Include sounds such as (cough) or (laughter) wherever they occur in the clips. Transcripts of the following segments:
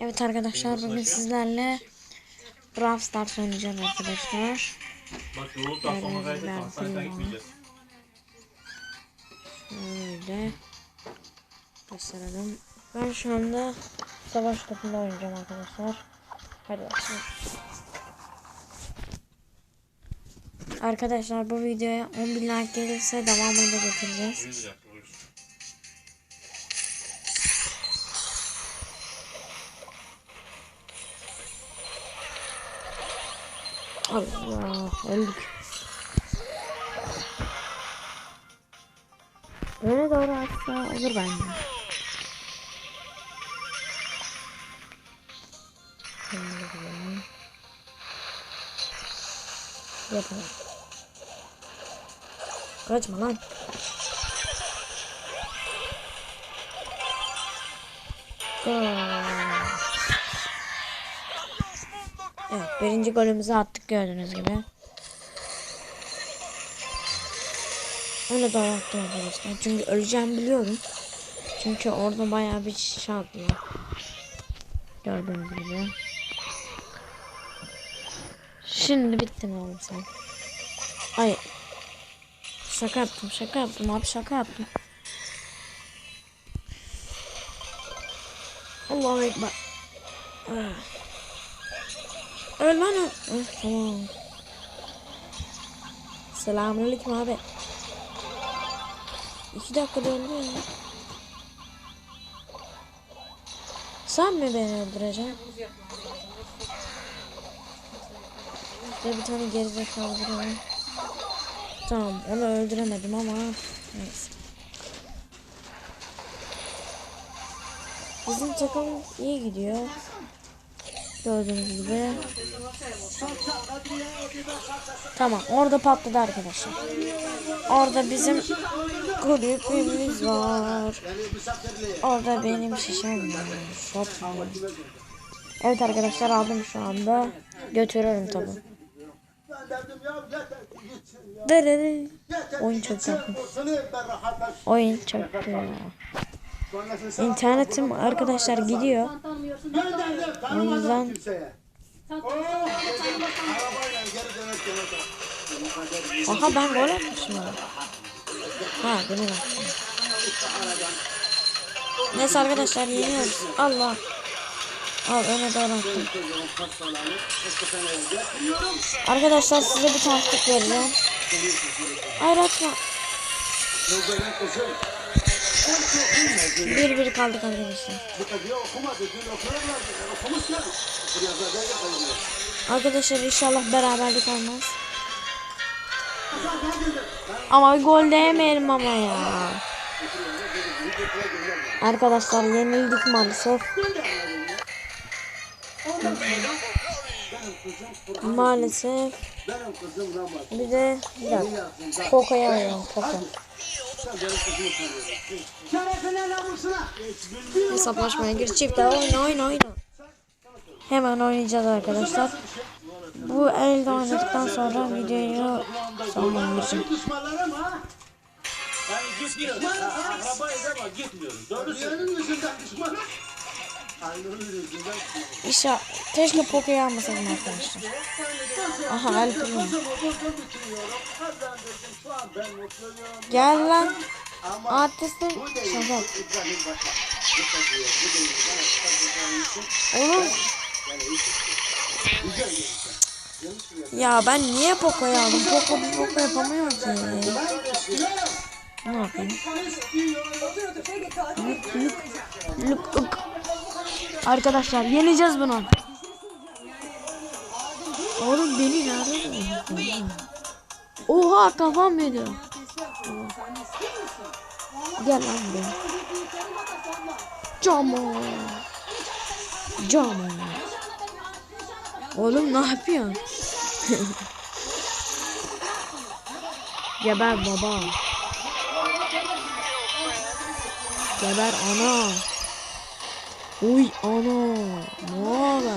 Evet arkadaşlar bugün sizlerle Brawl Stars oynayacağız arkadaşlar. Bak yoğurt atlamadaydı ben hastanede bilmiyorum. gitmeyeceğiz. Öyle. Gösterelim. Ben şu anda savaş topunda oynayacağım arkadaşlar. Hadi bakalım. Arkadaşlar bu videoya 10.000 like gelirse devamını da getireceğiz. Allah öldük. Öne doğru atsa olur bence. Yapalım. Kaçma lan. Gol. Birinci golümüzü attık gördüğünüz gibi. Öyle doğru attım arkadaşlar. Çünkü öleceğim biliyorum. Çünkü orada bayağı bir şey attılar. Gördüğünüz gibi. Şimdi bittin oğlum sen. Hayır. Şaka yaptım şaka yaptım abi şaka yaptım. Allahu Ekber. Ah. Öl lan öl. Ah, tamam. Selamünaleyküm abi. İki dakikada öldü ya. Sen mi beni öldüreceksin? Ve bir tane gerizekalı biri Tamam onu öldüremedim ama neyse. Bizim takım iyi gidiyor. Gördüğünüz gibi. Tamam orada patladı arkadaşlar. Orada bizim kulübümüz var. Orada benim şişem var. Evet arkadaşlar aldım şu anda. Götürüyorum tabi. Oyun yakın. Oyun güzel. İnternetim arkadaşlar gidiyor. O yüzden Aha ben gol atmışım ya. Ha benim attım. Neyse arkadaşlar yeniyoruz. Allah. Al öne doğru attım. Arkadaşlar size bir taktik vereceğim. Hayır atma. Bir bir kaldık arkadaşlar. Arkadaşlar inşallah beraberlik olmaz. Ama gol değmeyelim ama ya. Arkadaşlar yenildik maalesef. Maalesef. Bir de bir dakika. Poco'ya alalım Poco. Hesaplaşmaya gir çift oyna oyna oyna. Hemen oynayacağız arkadaşlar. Bu elde oynadıktan sonra videoyu sonlandıracağım. Yani gitmiyoruz. Arabayız ama gitmiyoruz. Doğru söylüyorsun. İşte keşke Poco'yu almasaydım arkadaşlar. Aha el. Gel lan. Artistin için Oğlum ya ben niye Poco'yu aldım? Poco bir Poco yapamıyor ki. Ne yapayım? Lük lük lük lük. Arkadaşlar yeneceğiz bunu. Oğlum beni nerede? Oha kafam yedi. Gel lan buraya. Camo. Camo. Oğlum ne yapıyorsun? (laughs) Geber baba. Geber ana. Uy ana. Ne oldu?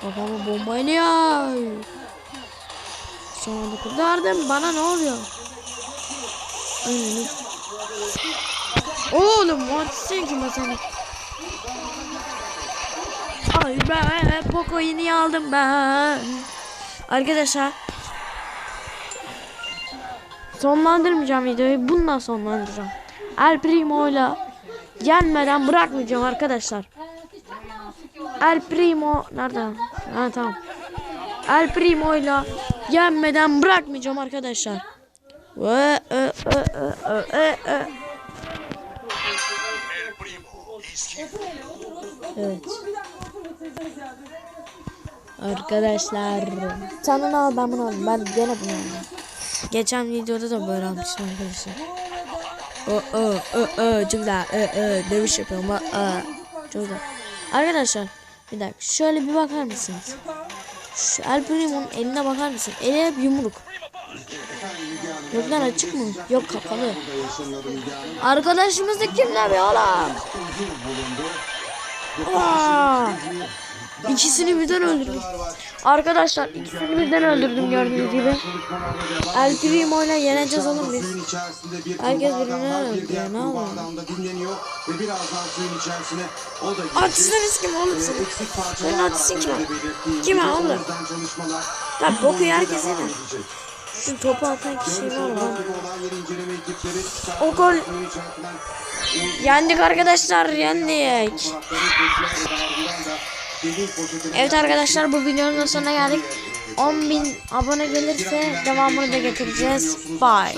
Kafamı bombayla. Son anda kurtardım. Bana ne oluyor? Önünü. Oğlum Mortis'in ki mesela. ben. Poco'yu niye aldım ben? Arkadaşlar. Sonlandırmayacağım videoyu. Bununla sonlandıracağım. El Primo'yla yenmeden bırakmayacağım arkadaşlar. El Primo nerede? Ha tamam. El Primo'yla yenmeden bırakmayacağım arkadaşlar. Ve e, e, e, e, e. Evet. Arkadaşlar. Sen al ben bunu alayım. Ben gene bunu alayım. Geçen videoda da böyle almıştım arkadaşlar. O o o o güzel. O o dövüş yapıyorum. O o. Güzel. Arkadaşlar bir dakika şöyle bir bakar mısınız? Şu El Primo'nun eline bakar mısın? Eli hep yumruk. Yok açık mı? Yok kapalı. Arkadaşımız da kimler be oğlum? İkisini birden öldürdüm. Arkadaşlar ikisini birden öldürdüm gördüğünüz gibi. El Primo ile yeneceğiz oğlum biz. Herkes kurbağa birbirine adam var. öldü Bir ya, diğer ne dinleniyor ve birazdan suyun içerisine o da. Artistiniz kim oğlum Senin var artistin kim? Kim oğlum? Gün boku herkes edecek. Şu topu atan kişi var ekipleri O gol. Yendik arkadaşlar yendik. Evet arkadaşlar bu videonun sonuna geldik. 10.000 abone gelirse devamını da getireceğiz. Bye.